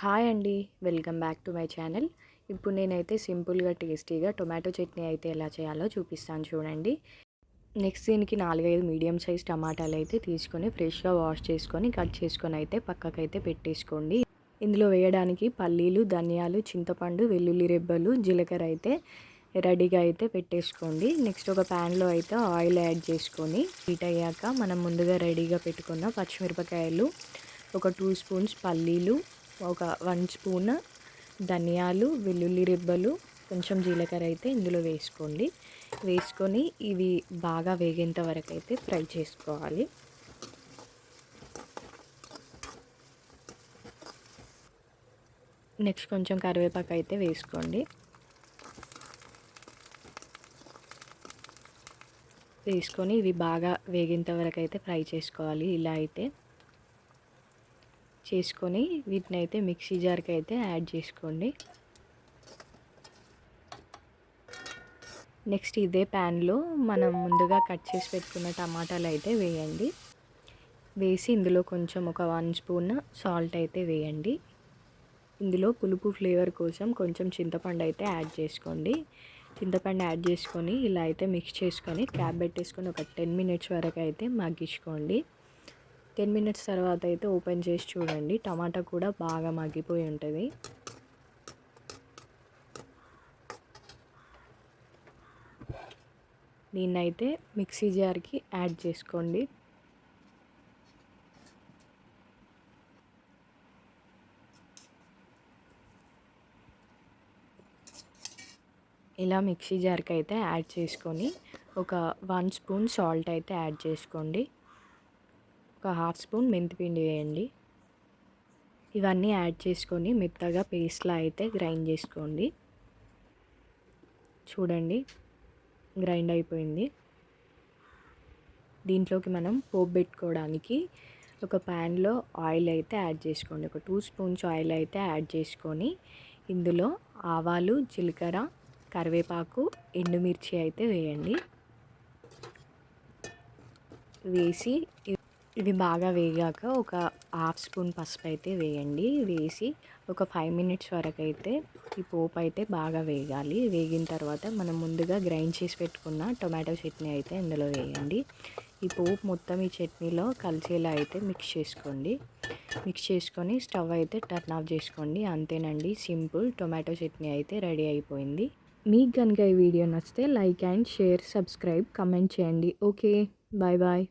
Hi అండి welcome back to my channel. ఇప్పుడు నేనైతే సింపుల్గా టేస్టీగా టొమాటో చట్నీ అయితే ఎలా చేయాలో చూపిస్తాను చూడండి. నెక్స్ట్ దీనికి నాలుగైదు మీడియం సైజ్ టమాటాలు అయితే తీసుకొని ఫ్రెష్గా వాష్ చేసుకొని కట్ చేసుకొని అయితే పక్కకైతే పెట్టేసుకోండి. ఇందులో వేయడానికి పల్లీలు ధనియాలు చింతపండు వెల్లుల్లి రెబ్బలు జీలకర్ర అయితే రెడీగా అయితే పెట్టేసుకోండి. నెక్స్ట్ ఒక ప్యాన్లో అయితే ఆయిల్ యాడ్ చేసుకొని హీట్ అయ్యాక మనం ముందుగా రెడీగా పెట్టుకున్న పచ్చిమిరపకాయలు ఒక టూ స్పూన్స్ పల్లీలు ఒక వన్ స్పూన్ ధనియాలు వెల్లుల్లి రెబ్బలు కొంచెం జీలకర్ర అయితే ఇందులో వేసుకోండి. వేసుకొని ఇవి బాగా వేగేంత వరకు అయితే ఫ్రై చేసుకోవాలి. నెక్స్ట్ కొంచెం కరివేపాకు అయితే వేసుకోండి. వేసుకొని ఇవి బాగా వేగేంత వరకు అయితే ఫ్రై చేసుకోవాలి ఇలా అయితే. చేసుకొని వీటిని అయితే మిక్సీ జార్కి అయితే యాడ్ చేసుకోండి. నెక్స్ట్ ఇదే ప్యాన్లో మనం ముందుగా కట్ చేసి పెట్టుకున్న టమాటాలు అయితే వేయండి. వేసి ఇందులో కొంచెం ఒక వన్ స్పూన్ సాల్ట్ అయితే వేయండి. ఇందులో పులుపు ఫ్లేవర్ కోసం కొంచెం చింతపండు అయితే యాడ్ చేసుకోండి. చింతపండు యాడ్ చేసుకొని ఇలా అయితే మిక్స్ చేసుకొని క్యాప్ పెట్టేసుకొని ఒక టెన్ మినిట్స్ వరకు అయితే మగ్గించుకోండి. టెన్ మినిట్స్ తర్వాత అయితే ఓపెన్ చేసి చూడండి. టమాటా కూడా బాగా మగ్గిపోయి ఉంటుంది. దీన్నైతే మిక్సీ జార్కి యాడ్ చేసుకోండి. ఇలా మిక్సీ జార్కి అయితే యాడ్ చేసుకొని ఒక వన్ స్పూన్ సాల్ట్ అయితే యాడ్ చేసుకోండి. ఒక హాఫ్ స్పూన్ మెంతిపిండి వేయండి. ఇవన్నీ యాడ్ చేసుకొని మెత్తగా పేస్ట్లా అయితే గ్రైండ్ చేసుకోండి. చూడండి గ్రైండ్ అయిపోయింది. దీంట్లోకి మనం పోపు పెట్టుకోవడానికి ఒక ప్యాన్లో ఆయిల్ అయితే యాడ్ చేసుకోండి. ఒక టూ స్పూన్స్ ఆయిల్ అయితే యాడ్ చేసుకొని ఇందులో ఆవాలు జీలకర్ర కరివేపాకు ఎండుమిర్చి అయితే వేయండి. వేసి ఇవి బాగా వేగాక ఒక హాఫ్ స్పూన్ పసుపు అయితే వేయండి. వేసి ఒక ఫైవ్ మినిట్స్ వరకు అయితే ఈ పోపు అయితే బాగా వేగాలి. వేగిన తర్వాత మనం ముందుగా గ్రైండ్ చేసి పెట్టుకున్న టొమాటో చట్నీ అయితే ఇందులో వేయండి. ఈ పోపు మొత్తం ఈ చట్నీలో కలిసేలా అయితే మిక్స్ చేసుకోండి. మిక్స్ చేసుకొని స్టవ్ అయితే టర్న్ ఆఫ్ చేసుకోండి. అంతేనండి సింపుల్ టొమాటో చట్నీ అయితే రెడీ అయిపోయింది. మీకు కనుక ఈ వీడియో నచ్చితే like and share subscribe comment చేయండి. Okay bye bye.